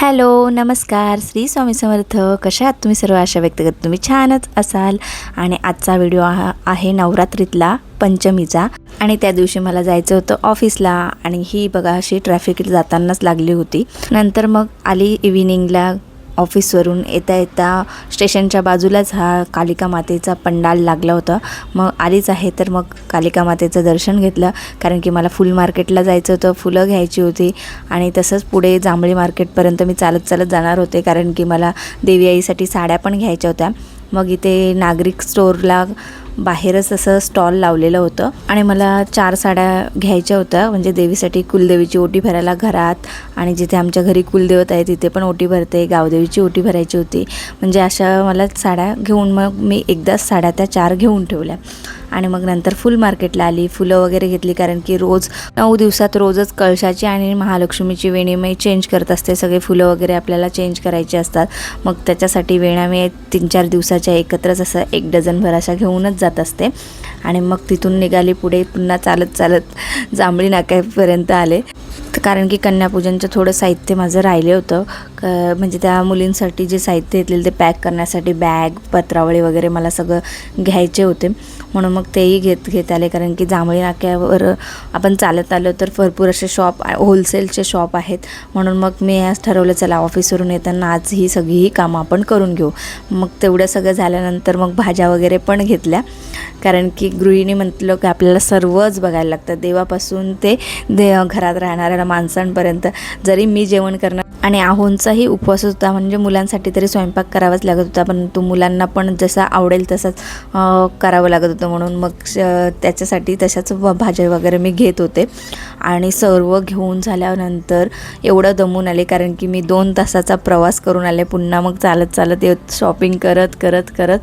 Hello नमस्कार. श्री स्वामी समर्थ. कशा आहात तुम्ही सर्व? आशा व्यक्त करत तुम्ही छानच असाल. आणि आजचा व्हिडिओ हा आहे नवरात्रीतला पंचमीचा. आणि त्या दिवशी मला जायचं होतं ऑफिसला. आणि ही बघा अशी ट्रॅफिक जातानाच लागली होती. नंतर मग आली इव्हिनिंगला ऑफिसवरून येता येता स्टेशनच्या बाजूलाच हा कालिका मातेचा पंडाल लागला होता. मग आलीच आहे तर मग कालिका मातेचं दर्शन घेतलं. कारण की मला फुल मार्केटला जायचं होतं फुलं घ्यायची होती. आणि तसंच पुढे जांभळी मार्केटपर्यंत मी चालत चालत जाणार होते कारण की मला देवी आईसाठी साड्या पण घ्यायच्या होत्या. मग इथे नागरिक स्टोअरला बाहेरच असं स्टॉल लावलेलं होतं. आणि मला चार साड्या घ्यायच्या होत्या. म्हणजे देवीसाठी कुलदेवीची ओटी भरायला घरात आणि जिथे आमच्या घरी कुलदेवत आहे तिथे पण ओटी भरते. गावदेवीची ओटी भरायची होती. म्हणजे अशा मला साड्या घेऊन मग मी एकदाच साड्या त्या चार घेऊन ठेवल्या. आणि मग नंतर फुल मार्केटला आली. फुलं वगैरे घेतली कारण की रोज नऊ दिवसात रोजच कळशाची आणि महालक्ष्मीची वेणी मी चेंज करत असते. सगळे फुलं वगैरे आपल्याला चेंज करायची असतात. मग त्याच्यासाठी वेणा मी तीन चार दिवसाच्या एकत्रच असं एक डझनभर अशा घेऊनच जात असते. आणि मग तिथून निघाली पुढे पुन्हा चालत चालत जांभळी नाक्यापर्यंत आले. कारण की कन्यापूजनचं थोडं साहित्य माझं राहिले होतं. क म्हणजे त्या मुलींसाठी जे साहित्य घेतलेलं ते पॅक करण्यासाठी बॅग पत्रावळी वगैरे मला सगळं घ्यायचे होते. म्हणून मग तेही घेत घेत आले. कारण की जांभळी नाक्यावर आपण चालत आलो तर भरपूर असे शॉप होलसेलचे शॉप आहेत. म्हणून मग मी आज ठरवलं चला ऑफिसवरून येताना आज ही सगळीही कामं आपण करून घेऊ. मग तेवढं सगळं झाल्यानंतर मग भाज्या वगैरे पण घेतल्या. कारण की गृहिणी म्हटलं की आपल्याला सर्वच बघायला लागतं. देवापासून ते दे घरात राहणाऱ्या माणसांपर्यंत. जरी मी जेवण करणार आणि आहोंचाही उपवास होता म्हणजे मुलांसाठी तरी स्वयंपाक करावाच लागत होता पण तो मुलांना पण जसा आवडेल तसाच करावं लागत होतं म्हणून मग श- त्याच्यासाठी तशाच व- भाज्या वगैरे मी घेत होते. आणि सर्व घेऊन झाल्यानंतर एवढं दमून आले कारण की मी दोन तासाचा प्रवास करून आले. पुन्हा मग चालत चालत येत शॉपिंग करत करत करत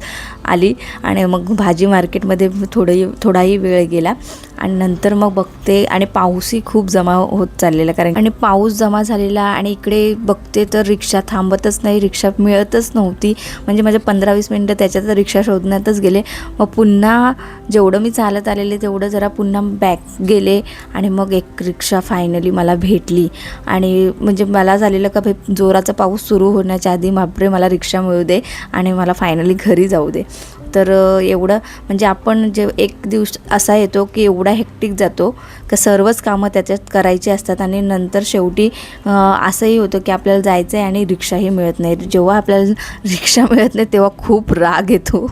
आली. आणि मग भाजी मार्केटमध्ये थोडंही थोडाही वेळ गेला. आणि नंतर मग बघते आणि पाऊसही खूप जमा होत चाललेला कारण आणि पाऊस जमा झालेला आणि इकडे बघते तर रिक्षा थांबतच नाही रिक्षा मिळतच नव्हती. म्हणजे माझे पंधरा वीस मिनटं त्याच्यात रिक्षा शोधण्यातच गेले. मग पुन्हा जेवढं मी चालत आलेले तेवढं जरा पुन्हा बॅक गेले. आणि मग एक रिक्षा फायनली मला भेटली. आणि म्हणजे मला झालेलं का भाई जोराचा पाऊस सुरू होण्याच्या आधी बापरे मला रिक्षा मिळू दे आणि मला फायनली घरी जाऊ दे. तर एवढं म्हणजे आपण जे एक दिवस असा येतो की एवढा हेक्टिक जातो का सर्वच कामं त्याच्यात करायची असतात आणि नंतर शेवटी असंही होतं की आपल्याला जायचं आहे आणि रिक्षाही मिळत नाही. जेव्हा आपल्याला रिक्षा मिळत नाही तेव्हा खूप राग येतो.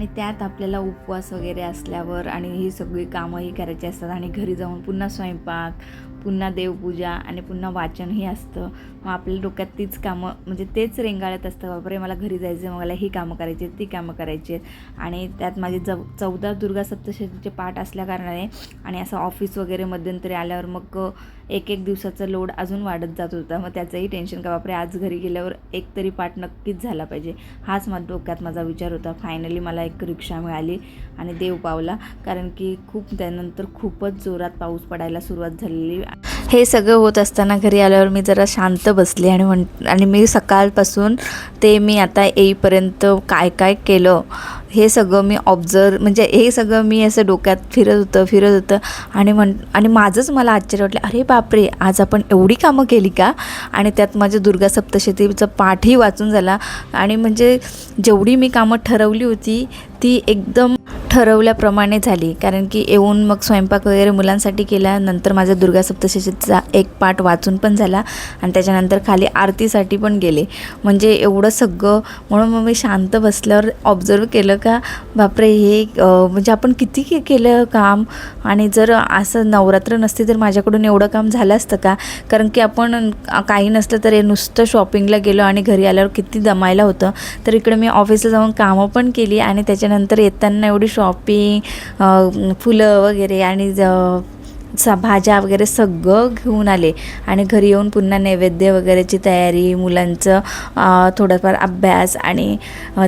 आणि त्यात आपल्याला उपवास वगैरे असल्यावर आणि ही सगळी कामंही करायची असतात आणि घरी जाऊन पुन्हा स्वयंपाक पुन्हा देवपूजा आणि पुन्हा वाचनही असतं. मग आपल्या डोक्यात तीच कामं म्हणजे तेच रेंगाळत असतं. बापरे मला घरी जायचं आहे मला ही कामं करायची आहेत ती कामं करायची आहेत. आणि त्यात माझे जव चौदा दुर्गा सप्तशतीचे पाठ असल्याकारणाने आणि असं ऑफिस वगैरे मध्यंतरी आल्यावर मग एक एक दिवसाचा लोड अजून वाढत जात होता. मग त्याचंही टेन्शन का बापरे आज घरी गेल्यावर एक तरी पाठ नक्कीच झाला पाहिजे. हाच माझ्या डोक्यात माझा विचार होता. फायनली मला एक रिक्षा मिळाली आणि देव पावला. कारण की खूप त्यानंतर खूपच जोरात पाऊस पडायला सुरुवात झालेली हे सगळं होत असताना घरी आल्यावर मी जरा शांत बसले आणि म्हण आणि मी सकाळपासून ते मी आता येईपर्यंत काय काय केलं हे सगळं मी ऑब्झर्व म्हणजे हे सगळं मी असं डोक्यात फिरत होतं फिरत होतं. आणि म्हण आणि माझंच मला आश्चर्य वाटलं अरे बापरे आज आपण एवढी कामं केली का? आणि त्यात माझं दुर्गा सप्तशतीचा पाठही वाचून झाला. आणि म्हणजे जेवढी मी कामं ठरवली होती ती एकदम ठरवल्याप्रमाणे झाली. कारण की येऊन मग स्वयंपाक वगैरे मुलांसाठी केला नंतर माझा दुर्गा सप्तशतीचा एक पाठ वाचून पण झाला आणि त्याच्यानंतर खाली आरतीसाठी पण गेले. म्हणजे एवढं सगळं म्हणून मग मी शांत बसल्यावर ऑब्झर्व केलं का बापरे हे म्हणजे आपण किती के केलं काम? आणि जर असं नवरात्र नसते तर माझ्याकडून एवढं काम झालं असतं का? कारण की आपण काही नसलं तर हे नुसतं शॉपिंगला गेलो आणि घरी आल्यावर किती दमायला होतं. तर इकडे मी ऑफिसला जाऊन कामं पण केली आणि त्याच्यानंतर येताना एवढी शॉपिंग फुलं वगैरे आणि ज- सा भाज्या वगैरे सगळं घेऊन आले. आणि घरी येऊन पुन्हा नैवेद्य वगैरेची तयारी मुलांचं थोडंफार अभ्यास आणि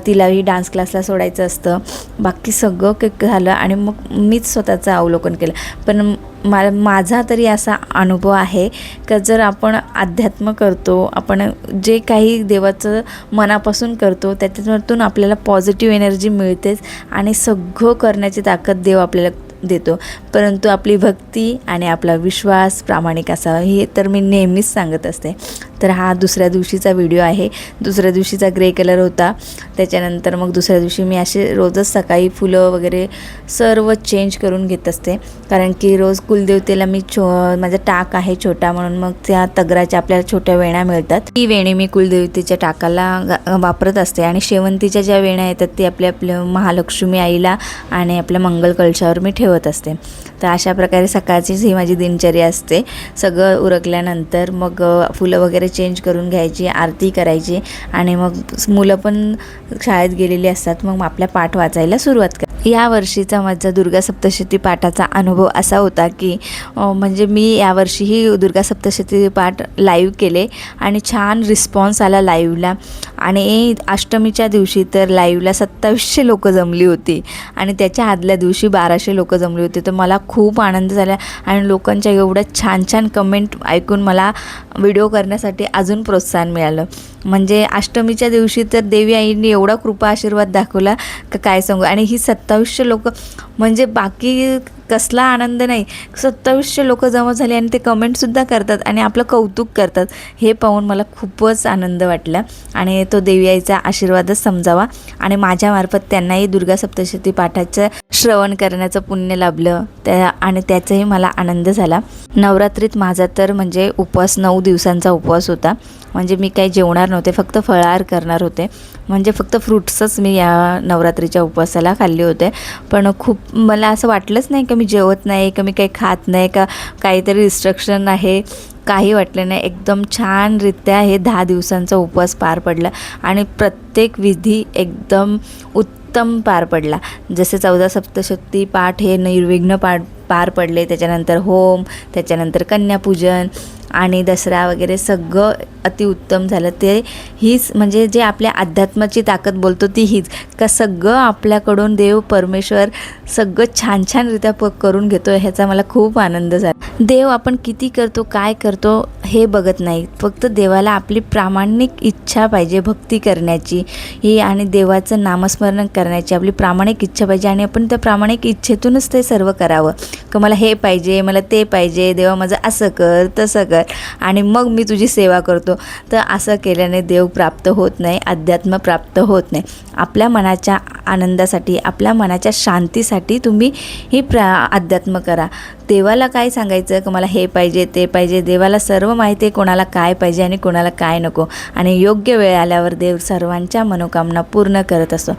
तिलाही डान्स क्लासला सोडायचं असतं. बाकी सगळं केक झालं आणि मग मीच स्वतःचं अवलोकन केलं. पण मा माझा तरी असा अनुभव आहे का जर आपण अध्यात्म करतो आपण जे काही देवाचं मनापासून करतो त्याच्यातून आपल्याला पॉझिटिव्ह एनर्जी मिळतेच आणि सगळं करण्याची ताकद देव आपल्याला देतो. परंतु आपली भक्ती आणि आपला विश्वास प्रामाणिक असावा हे तर मी नेहमीच सांगत असते. तर हा दुसऱ्या दिवशीचा व्हिडिओ आहे. दुसऱ्या दिवशीचा ग्रे कलर होता. त्याच्यानंतर मग दुसऱ्या दिवशी मी असे रोजच सकाळी फुलं वगैरे सर्व चेंज करून घेत असते. कारण की रोज कुलदेवतेला मी छो माझा टाक आहे छोटा म्हणून मग त्या तगराच्या आपल्याला छोट्या वेण्या मिळतात. ती वेणी मी कुलदेवतेच्या टाकाला वापरत असते आणि शेवंतीच्या ज्या वेण्या येतात ते आपल्या आपल्या महालक्ष्मी आईला आणि आपल्या मंगल कलशावर मी ठेवत असते. तर अशा प्रकारे सकाळचीच ही माझी दिनचर्या असते. सगळं उरकल्यानंतर मग फुलं वगैरे चेंज करून घ्यायची आरती करायची आणि मग मुलं पण शाळेत गेलेली असतात मग आपल्या पाठ वाचायला सुरुवात कर या वर्षीचा माझा दुर्गा सप्तशती पाठाचा अनुभव असा होता की म्हणजे मी यावर्षीही दुर्गा सप्तशती पाठ लाईव्ह केले आणि छान रिस्पॉन्स आला लाईव्हला आणि अष्टमीच्या दिवशी तर लाईव्हला सत्तावीसशे लोकं जमली होती आणि त्याच्या आदल्या दिवशी बाराशे लोकं जमली होती. तर मला खूप आनंद झाला आणि लोकांच्या एवढ्या छान छान कमेंट ऐकून मला व्हिडिओ करण्यासाठी अजून प्रोत्साहन मिळालं. म्हणजे अष्टमीच्या दिवशी तर देवी आईंनी एवढा कृपा आशीर्वाद दाखवला का काय सांगू? आणि ही सत्ता सत्तावीसशे लोकं म्हणजे बाकी कसला आनंद नाही. सत्तावीसशे लोकं जमा झाले आणि ते कमेंटसुद्धा करतात आणि आपलं कौतुक करतात. हे पाहून मला खूपच आनंद वाटला. आणि तो देवी आईचा आशीर्वादच समजावा. आणि माझ्यामार्फत त्यांनाही दुर्गा सप्तशती पाठाचं श्रवण करण्याचं पुण्य लाभलं. त्या आणि त्याचाही मला आनंद झाला. नवरात्रीत माझा तर म्हणजे उपवास नऊ दिवसांचा उपवास होता. म्हणजे मी काही जेवणार नव्हते फक्त फळाहार करणार होते. म्हणजे फक्त फ्रुट्सच मी या नवरात्रीच्या उपवासाला खाल्ले होते. पण खूप मला असं वाटलंच नाही की मी जेवत नाही का मी काही खात नाही का काहीतरी रिस्ट्रक्शन आहे काही वाटलं नाही. एकदम छानरित्या हे दहा दिवसांचा उपवास पार पडला आणि प्रत्येक विधी एकदम उत्तम पार पडला. जसे चौदा सप्तशक्ती पाठ हे निर्विघ्न पाठ पार पडले त्याच्यानंतर होम त्याच्यानंतर कन्यापूजन आणि दसरा वगैरे सगळं अतिउत्तम झालं. ते हीच म्हणजे जे आपल्या अध्यात्माची ताकद बोलतो ती हीच. का सगळं आपल्याकडून देव परमेश्वर सगळं छान छानरित्या प करून घेतो ह्याचा मला खूप आनंद झाला. देव आपण किती करतो काय करतो हे बघत नाही. फक्त देवाला आपली प्रामाणिक इच्छा पाहिजे भक्ती करण्याची. ही आणि देवाचं नामस्मरण करण्याची आपली प्रामाणिक इच्छा पाहिजे आणि आपण त्या प्रामाणिक इच्छेतूनच ते सर्व करावं. का मला हे पाहिजे मला ते पाहिजे देवा माझं असं कर तसं कर. आणि मग मी तुझी सेवा करतो. तर असं केल्याने देव प्राप्त होत नाही अध्यात्म प्राप्त होत नाही. आपल्या मनाच्या आनंदासाठी आपल्या मनाच्या शांतीसाठी तुम्ही ही प्रा अध्यात्म करा. देवाला काय सांगायचं? की मला हे पाहिजे ते पाहिजे? देवाला सर्व माहिती आहे कोणाला काय पाहिजे आणि कोणाला काय नको. आणि योग्य वेळ आल्यावर देव सर्वांच्या मनोकामना पूर्ण करत असतो.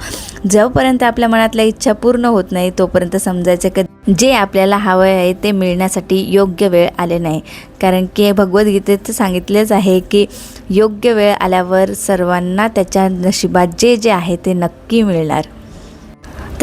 जोपर्यंत आपल्या मनातल्या इच्छा पूर्ण होत नाही तोपर्यंत समजायचं की जे आपल्याला हवं आहे ते मिळण्यासाठी योग्य वेळ आले नाही. कारण की भगवद्गीतेत सांगितलेच आहे की योग्य वेळ आल्यावर सर्वांना त्याच्या नशिबात जे जे आहे ते नक्की मिळणार.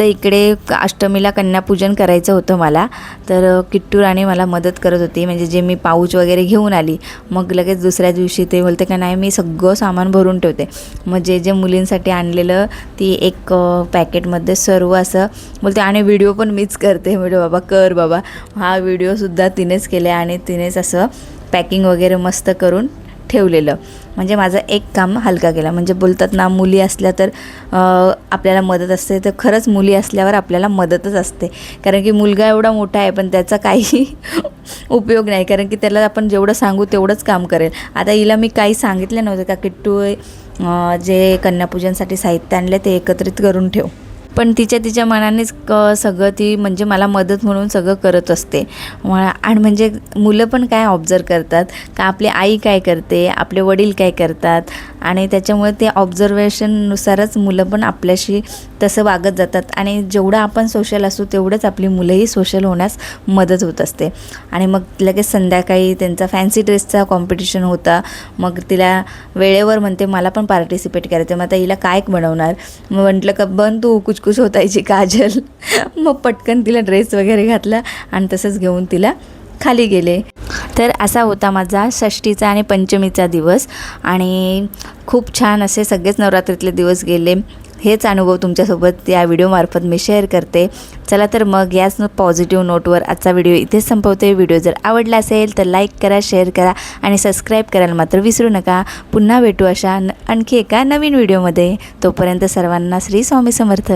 तर इकडे अष्टमीला कन्यापूजन करायचं होतं मला. तर किट्टू राणी मला मदत करत होती. म्हणजे जे मी पाऊच वगैरे घेऊन आली मग लगेच दुसऱ्या दिवशी ते बोलते का नाही मी सगळं सामान भरून ठेवते. मग जे जे मुलींसाठी आणलेलं ती एक पॅकेटमध्ये सर्व असं बोलते आणि व्हिडिओ पण मीच करते. म्हणजे बाबा कर बाबा. हा व्हिडिओसुद्धा तिनेच केला आणि तिनेच असं पॅकिंग वगैरे मस्त करून ठेवलेलं. म्हणजे माझं एक काम हलका केला. म्हणजे बोलतात ना मुली असल्या तर आपल्याला मदत असते. तर खरंच मुली असल्यावर आपल्याला मदतच असते. कारण की मुलगा एवढा मोठा आहे पण त्याचा काही उपयोग नाही. कारण की त्याला आपण जेवढं सांगू तेवढंच काम करेल. आता हिला मी काही सांगितलं नव्हतं का किट्टू जे कन्यापूजनसाठी साहित्य आणले ते एकत्रित करून ठेव. पण तिच्या तिच्या मनानेच क सगळं ती म्हणजे मला मदत म्हणून सगळं करत असते. मला आणि म्हणजे मुलं पण काय ऑब्झर्व करतात का आपली आई काय करते आपले वडील काय करतात आणि त्याच्यामुळे ते ऑब्झर्वेशननुसारच मुलं पण आपल्याशी तसं वागत जातात. आणि जेवढं आपण सोशल असू तेवढंच आपली मुलंही सोशल होण्यास मदत होत असते. आणि मग लगेच संध्याकाळी त्यांचा फॅन्सी ड्रेसचा कॉम्पिटिशन होता. मग तिला वेळेवर म्हणते मला पण पार्टिसिपेट करायचं मग आता हिला काय बनवणार? मग म्हटलं का बन तू कुचकुच होतायची काजल. मग पटकन तिला ड्रेस वगैरे घातला आणि तसंच घेऊन तिला खाली गेले. तर असा होता माझा षष्टीचा आणि पंचमीचा दिवस. आणि खूप छान असे सगळेच नवरात्रीतले दिवस गेले. हेच अनुभव तुमच्यासोबत या व्हिडिओमार्फत मी शेअर करते. चला तर मग याच पॉझिटिव्ह नोटवर आजचा व्हिडिओ इथेच संपवते. व्हिडिओ जर आवडला असेल तर लाईक करा शेअर करा आणि सबस्क्राईब करायला मात्र विसरू नका. पुन्हा भेटू अशा न- आणखी एका नवीन व्हिडिओमध्ये तोपर्यंत सर्वांना श्री स्वामी समर्थ.